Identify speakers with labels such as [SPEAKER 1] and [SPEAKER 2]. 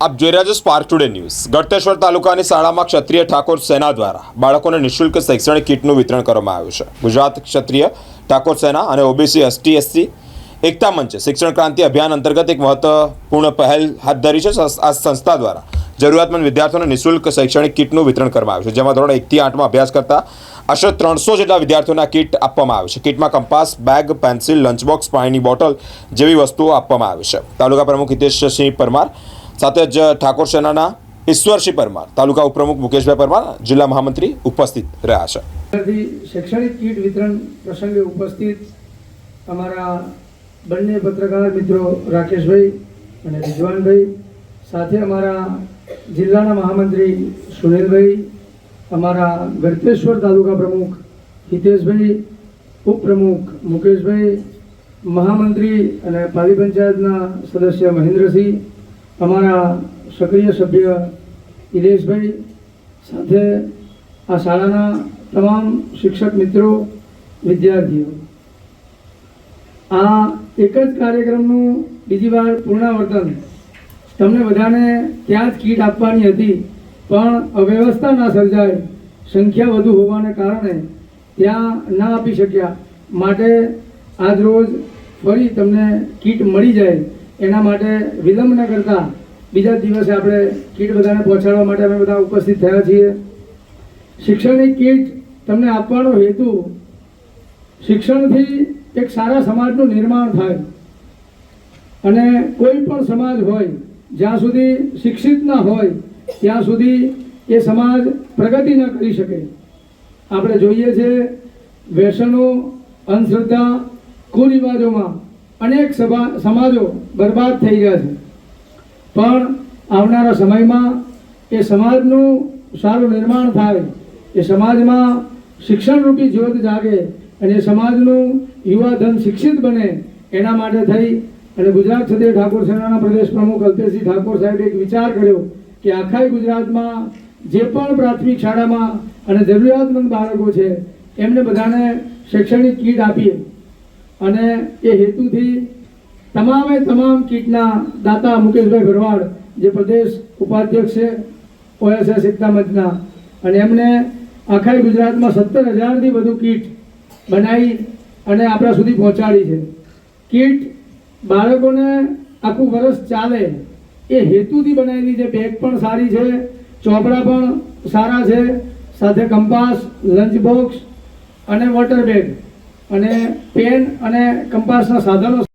[SPEAKER 1] આપ જોઈ રહ્યા છો સ્પાર્ક ટુડે ન્યૂઝ ગળતેશ્વર તાલુકાની શાળામાં ક્ષત્રિય ઠાકોર સેના દ્વારા બાળકોને નિઃશુલ્ક શૈક્ષણિક કીટનું વિતરણ કરવામાં આવ્યું છે. ગુજરાત ક્ષત્રિય ઠાકોર સેના અને ઓબીસી એસટી એસસી એકતા મંચે શિક્ષણ ક્રાંતિ અભિયાન અંતર્ગત એક મહત્વપૂર્ણ પહેલ હાથ ધરી છે. આ સંસ્થા દ્વારા જરૂરિયાતમંદ વિદ્યાર્થીઓને નિઃશુલ્ક શૈક્ષણિક કીટનું વિતરણ કરવામાં આવ્યું છે, જેમાં ધોરણ એકથી આઠમાં અભ્યાસ કરતા આશરે ત્રણસો જેટલા વિદ્યાર્થીઓને કીટ આપવામાં આવી છે. કીટમાં compass, bag, pencil lunch box પાણીની બોટલ જેવી વસ્તુઓ આપવામાં આવી છે. તાલુકા પ્રમુખ હિતેશસિંહ પરમાર સાથે જ ઠાકોર સેનાના ઈશ્વરસિંહ પરમાર, તાલુકા ઉપપ્રમુખ મુકેશભાઈ પરમાર, જિલ્લા મહામંત્રી ઉપસ્થિત રહ્યા છે.
[SPEAKER 2] શૈક્ષણિક કીટ વિતરણ પ્રસંગે ઉપસ્થિત અમારા બંને પત્રકાર મિત્રો રાકેશભાઈ અને રિજવાનભાઈ, સાથે અમારા જિલ્લાના મહામંત્રી સુનિલભાઈ, અમારા ગળતેશ્વર તાલુકા પ્રમુખ હિતેશભાઈ, ઉપપ્રમુખ મુકેશભાઈ, મહામંત્રી અને પાલી પંચાયતના સદસ્ય મહેન્દ્રસિંહ અમારા સક્રિય સભ્ય ઇલેશભાઈ સાથે આ શાળાના તમામ શિક્ષક મિત્રો, વિદ્યાર્થીઓ. આ એક જ કાર્યક્રમનું બીજી વાર પુનરાવર્તન તમને બધાને ત્યાં જ કીટ આપવાની હતી, પણ અવ્યવસ્થા ના સર્જાય. સંખ્યા વધુ હોવાને કારણે ત્યાં ના આપી શક્યા. માટે આજ રોજ ફરી તમને કીટ મળી જાય. એના માટે વિલંબ ન કરતા બીજા દિવસે આપણે કીટ બધાને પહોંચાડવા માટે અમે બધા ઉપસ્થિત થયા છીએ. શિક્ષણની કીટ તમને આપવાનો હેતુ શિક્ષણથી એક સારા સમાજનું નિર્માણ થાય. અને કોઈ પણ સમાજ હોય, જ્યાં સુધી શિક્ષિત ના હોય, ત્યાં સુધી એ સમાજ પ્રગતિ ન કરી શકે. આપણે જોઈએ છે વ્યસનો, અંધશ્રદ્ધા, કુરિવાજોમાં અનેક સભા સમાજો બરબાદ થઈ ગયા છે. પણ આવનારા સમયમાં એ સમાજનું સારું નિર્માણ થાય, એ સમાજમાં શિક્ષણરૂપી જ્યોત જાગે અને એ સમાજનું યુવા ધન શિક્ષિત બને એના માટે થઈ અને ગુજરાત ક્ષત્રિય ઠાકોર સેનાના પ્રદેશ પ્રમુખ અલ્પેશજી ઠાકોર સાહેબે એક વિચાર કર્યો કે આખા ગુજરાતમાં જે પણ પ્રાથમિક શાળામાં અને જરૂરિયાતમંદ બાળકો છે, એમને બધાને શૈક્ષણિક કીટ આપીએ. અને એ હેતુથી તમામે તમામ કીટના દાતા મુકેશભાઈ ભરવાડ, જે પ્રદેશ ઉપાધ્યક્ષ છે, ઓએસએસ એકતા અને એમણે આખા ગુજરાતમાં સત્તર હજારથી વધુ કીટ બનાવી અને આપણા સુધી પહોંચાડી છે. કીટ બાળકોને આખું વરસ ચાલે એ હેતુથી બનાવેલી છે બેગ પણ સારી છે, ચોપડા પણ સારા છે, સાથે કંપાસ, લંચ બોક્સ અને વોટર બેગ. અને પેન અને કંપાસના સાધનો